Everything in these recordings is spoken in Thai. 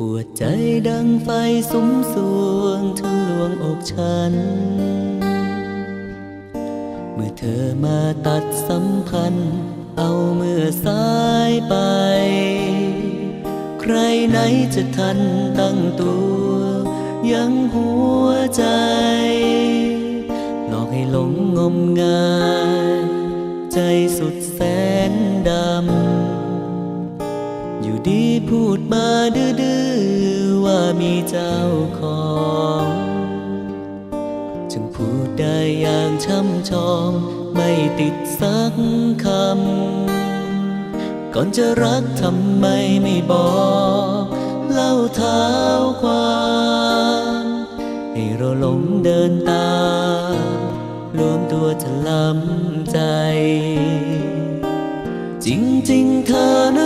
ปวดใจดังไฟสุมสวงทะลวงอกฉัน เมื่อเธอมาตัดสัมพันธ์ เอาเมื่อสายไป ใครไหนจะทันตั้งตัว ยังหัวใจ หลอกให้หลงงมงาย ใจสุด ดีพูดมาดื้อๆว่ามีเจ้าของจึงพูดได้อย่างช่ำชองไม่ติดสักคำ ก่อนจะรักทำไมไม่บอก เล่าเท้าความให้เราหลงเดินตามรวมตัวถลำใจ จริงๆเธอน่า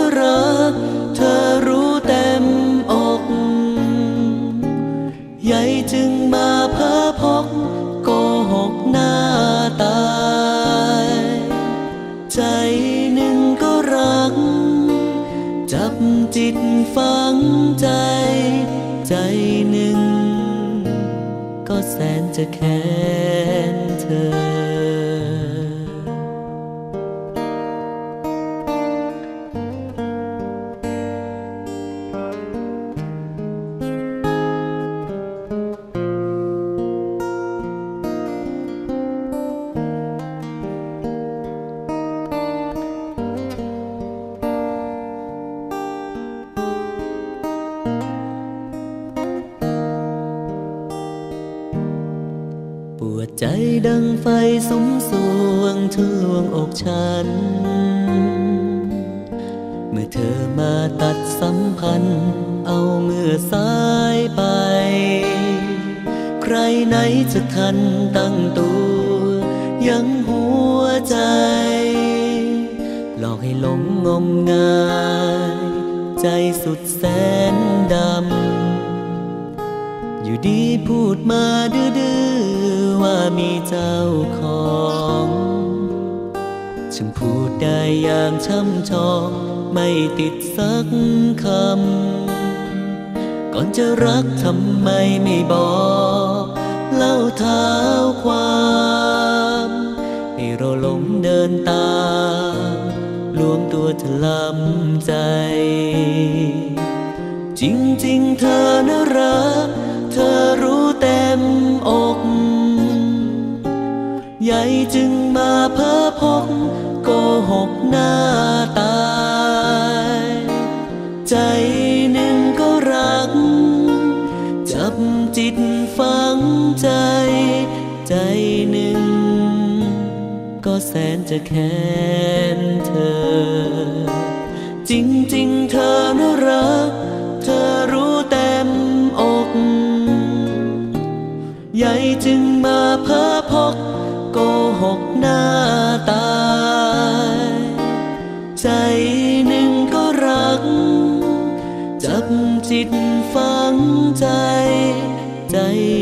ตาย ใจหนึ่งก็รัก จับจิตฝังใจ ใจหนึ่ง ก็แสนจะแค้นเธอ ใจดังไฟสุมสวงทะลวงอกฉัน เมื่อเธอมาตัดสัมพันธ์ เอาเมื่อสายไป ใครไหนจะทันตั้งตัว ยังหัวใจ หลอกให้หลงงมงาย ใจสุดแสนดำ อยู่ดีพูดมาดื้อ ว่ามีเจ้าของฉันพูดได้อย่างช่ำชอง ไม่ติดสักคำ ก่อนจะรักทำไมไม่บอก เล่าเท้าความให้เราหลงเดินตามรวมตัวถลำใจ จริงๆ เธอน่ารัก เธอรู้ ใหญ่จึงมาเพ้อพกโกหกหน้าตาย ใจหนึ่งก็รัก จับจิตฝังใจ ใจหนึ่ง ก็แสนจะแค้นเธอ จริงๆเธอน่ารัก ใจหนึ่งก็รัก จับจิตฝังใจ ใจ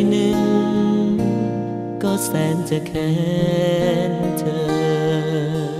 หนึ่ง ก็แสนจะแค้นเธอ